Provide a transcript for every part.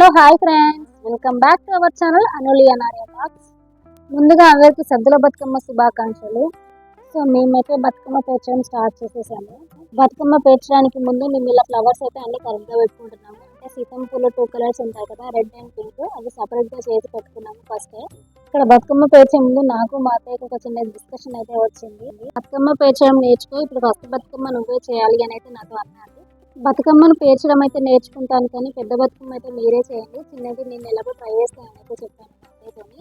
Hello hi friends welcome back to our channel అనులియా నార్య talks ముందుగా అందరికీ సద్దుల బతుకమ్మ శుభాకాంక్షలు. సో మేమైతే బతుకమ్మ పేర్చడం స్టార్ట్ చేసేసాము. బతుకమ్మ పేర్చడానికి ముందు మేము ఇలా ఫ్లవర్స్ అయితే అన్ని కరెక్ట్గా పెట్టుకుంటున్నాము అంటే సీతం పూలు టూ కలర్స్ ఉంటాయి కదా రెడ్ అండ్ పింక్ అవి సపరేట్గా చేసి పెట్టుకున్నాము ఫస్ట్ ఇక్కడ బతుకమ్మ పేర్చే ముందు నాకు మా అత్తయ్యకి ఒక చిన్న డిస్కషన్ అయితే వచ్చింది. బతుకమ్మ పేర్చడం నేర్చుకో ఇప్పుడు ఫస్ట్ బతుకమ్మ నువ్వే చేయాలి అని అయితే నాతో అన్నారు. బతుకమ్మను పేర్చడం అయితే నేర్చుకుంటాను కానీ పెద్ద బతుకమ్మ అయితే మీరే చేయండి. చిన్నది నేను ఎలాగో ట్రై చేస్తాను అయితే చెప్పాను. మా అత్తయ్యతోని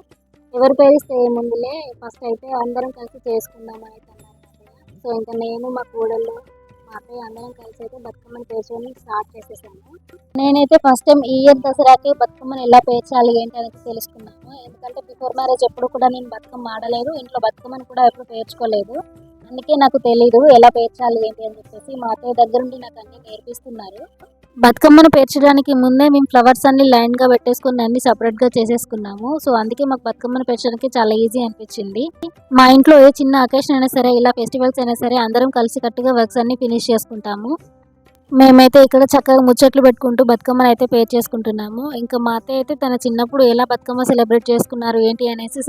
ఎవరు పేరిస్తే ఏముందిలే. ఫస్ట్ అయితే అందరం కలిసి చేసుకుందాం అని అయితే అన్నారు సో ఇంకా నేను మా కూడళ్ళు మా అక్కయ్య అందరం కలిసి అయితే బతుకమ్మను పేర్చడం స్టార్ట్ చేసేసాను నేనైతే ఫస్ట్ టైం ఈ ఇయర్ దసరాకి బతుకమ్మను ఎలా పేర్చాలి ఏంటి అనేది తెలుసుకున్నాను. ఎందుకంటే బిఫోర్ మ్యారేజ్ ఎప్పుడు కూడా నేను బతుకమ్మ ఆడలేదు. ఇంట్లో బతుకమ్మను కూడా ఎప్పుడు పేర్చుకోలేదు. అందుకే నాకు తెలీదు ఎలా పేర్చాలి ఏంటి అని చెప్పేసి మా అత్తయ్య దగ్గర నుండి నాకు అన్ని నేర్పిస్తున్నారు. బతుకమ్మను పేర్చడానికి ముందే మేము ఫ్లవర్స్ అన్ని లైన్గా పెట్టేసుకుని అన్ని సపరేట్గా చేసేసుకున్నాము. సో అందుకే మాకు బతుకమ్మను పేర్చడానికి చాలా ఈజీ అనిపించింది. మా ఇంట్లో ఏ చిన్న అకేషన్ అయినా సరే ఇలా ఫెస్టివల్స్ అయినా సరే అందరం కలిసి కట్టుగా వర్క్స్ అన్ని ఫినిష్ చేసుకుంటాము. మేమైతే ఇక్కడ చక్కగా ముచ్చట్లు పెట్టుకుంటూ బతుకమ్మను అయితే పేర్ చేసుకుంటున్నాము. ఇంకా మా అత్తయ్య అయితే తన చిన్నప్పుడు ఎలా బతుకమ్మ సెలబ్రేట్ చేసుకున్నారు ఏంటి అనేసి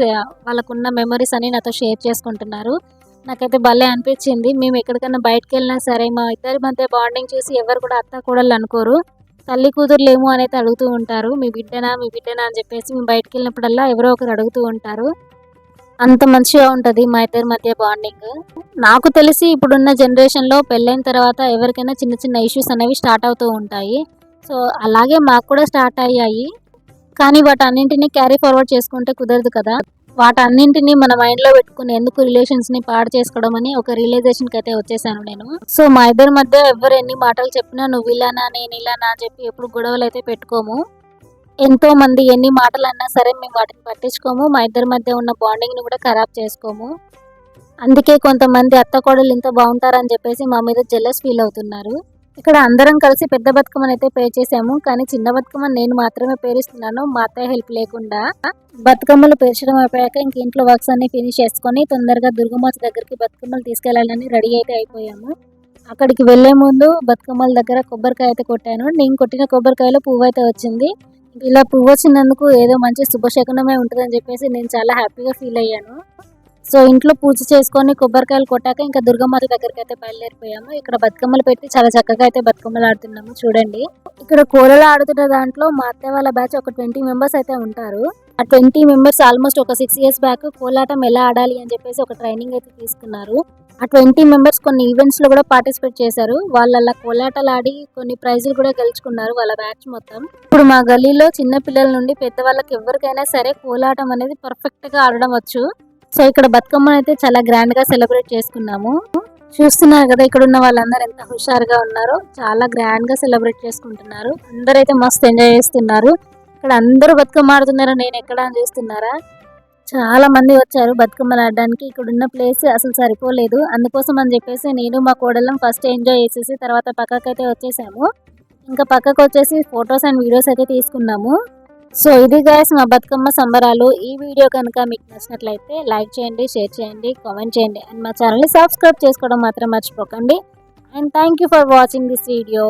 వాళ్ళకున్న మెమరీస్ అన్ని నాతో షేర్ చేసుకుంటున్నారు. నాకైతే భలే అనిపించింది. మేము ఎక్కడికైనా బయటకు వెళ్ళినా సరే మా ఇద్దరి మధ్య బాండింగ్ చూసి ఎవరు కూడా అత్త కూడళ్ళు అనుకోరు. తల్లి కూతురులేమో అనేది అడుగుతూ ఉంటారు. మీ బిడ్డనా మీ బిడ్డనా అని చెప్పేసి మేము బయటకు వెళ్ళినప్పుడల్లా ఎవరో ఒకరు అడుగుతూ ఉంటారు. అంత మంచిగా ఉంటుంది మా ఇద్దరి మధ్య బాండింగ్ నాకు తెలిసి ఇప్పుడున్న జనరేషన్లో పెళ్ళైన తర్వాత ఎవరికైనా చిన్న చిన్న ఇష్యూస్ అనేవి స్టార్ట్ అవుతూ ఉంటాయి. సో అలాగే మాకు కూడా స్టార్ట్ అయ్యాయి. కానీ వాటన్నింటినీ క్యారీ ఫార్వర్డ్ చేసుకుంటే కుదరదు కదా. వాటన్నింటినీ మన మైండ్లో పెట్టుకుని ఎందుకు రిలేషన్స్ని పాడు చేసుకోవడం అని ఒక రియలైజేషన్కి అయితే వచ్చేసాను నేను. సో మా ఇద్దరి మధ్య ఎవరు ఎన్ని మాటలు చెప్పినా నువ్వు ఇలానా నేను ఇలానా అని చెప్పి ఎప్పుడు గొడవలు అయితే పెట్టుకోము. ఎంతో మంది ఎన్ని మాటలు అన్నా సరే మేము వాటిని పట్టించుకోము. మా ఇద్దరి మధ్య ఉన్న బాండింగ్ని కూడా ఖరాబ్ చేసుకోము. అందుకే కొంతమంది అత్త కోడలు ఇంత బాగుంటారని చెప్పేసి మా మీద జెల్లస్ ఫీల్ అవుతున్నారు. ఇక్కడ అందరం కలిసి పెద్ద బతుకమ్మని అయితే పే చేసాము కానీ చిన్న బతుకమ్మని నేను మాత్రమే పేరుస్తున్నాను. మా అత్తయ్య హెల్ప్ లేకుండా బతుకమ్మలు పేర్చడం అయిపోయాక ఇంక ఇంట్లో వర్క్స్ అన్ని ఫినిష్ చేసుకొని తొందరగా దుర్గమాత దగ్గరికి బతుకమ్మలు తీసుకెళ్ళాలని రెడీ అయితే అయిపోయాము. అక్కడికి వెళ్ళే ముందు బతుకమ్మల దగ్గర కొబ్బరికాయ అయితే కొట్టాను. నేను కొట్టిన కొబ్బరికాయలో పువ్వు అయితే వచ్చింది. ఇలా పువ్వు వచ్చినందుకు ఏదో మంచి శుభశకునమే ఉంటుందని చెప్పేసి నేను చాలా హ్యాపీగా ఫీల్ అయ్యాను. సో ఇంట్లో పూజ చేసుకొని కొబ్బరికాయలు కొట్టాక ఇంకా దుర్గమాత దగ్గరికి అయితే బయలుదేరిపోయాము. ఇక్కడ బతుకమ్మలు పెట్టి చాలా చక్కగా అయితే బతుకమ్మలు ఆడుతున్నాము. చూడండి. ఇక్కడ కోలలు ఆడుతున్న దాంట్లో మా అత్తయ్య వాళ్ళ బ్యాచ్ ఒక ట్వంటీ మెంబర్స్ అయితే ఉంటారు. ఆ ట్వంటీ మెంబర్స్ ఆల్మోస్ట్ ఒక సిక్స్ ఇయర్స్ బ్యాక్ కోలాటం ఎలా ఆడాలి అని చెప్పేసి ఒక ట్రైనింగ్ అయితే తీసుకున్నారు. ఆ ట్వంటీ మెంబర్స్ కొన్ని ఈవెంట్స్లో కూడా పార్టిసిపేట్ చేశారు. వాళ్ళ అలా కోలాటలు ఆడి కొన్ని ప్రైజులు కూడా గెలుచుకున్నారు వాళ్ళ బ్యాచ్ మొత్తం. ఇప్పుడు మా గల్లీలో చిన్న పిల్లల నుండి పెద్దవాళ్ళకి ఎవరికైనా సరే కోలాటం అనేది పర్ఫెక్ట్గా ఆడడం వచ్చు. సో ఇక్కడ బతుకమ్మను అయితే చాలా గ్రాండ్గా సెలబ్రేట్ చేసుకున్నాము. చూస్తున్నారు కదా ఇక్కడ ఉన్న వాళ్ళందరూ ఎంత హుషారుగా ఉన్నారో చాలా గ్రాండ్గా సెలబ్రేట్ చేసుకుంటున్నారు. అందరైతే మస్తు ఎంజాయ్ చేస్తున్నారు. ఇక్కడ అందరూ బతుకమ్మ ఆడుతున్నారు నేను ఎక్కడ అని చూస్తున్నారా? చాలా మంది వచ్చారు బతుకమ్మలు ఆడడానికి. ఇక్కడ ఉన్న ప్లేస్ అసలు సరిపోలేదు. అందుకోసం అని చెప్పేసి నేను మా కోడలం ఫస్ట్ ఎంజాయ్ చేసేసి తర్వాత పక్కకైతే వచ్చేసాము. ఇంకా పక్కకు వచ్చేసి ఫొటోస్ అండ్ వీడియోస్ అయితే తీసుకున్నాము. సో ఇది గైస్ మా బతుకమ్మ సంబరాలు. ఈ వీడియో కనుక మీకు నచ్చినట్లయితే లైక్ చేయండి షేర్ చేయండి కామెంట్ చేయండి. అండ్ మా ఛానల్ని సబ్స్క్రైబ్ చేసుకోవడం మాత్రం మర్చిపోకండి. And thank you for watching this video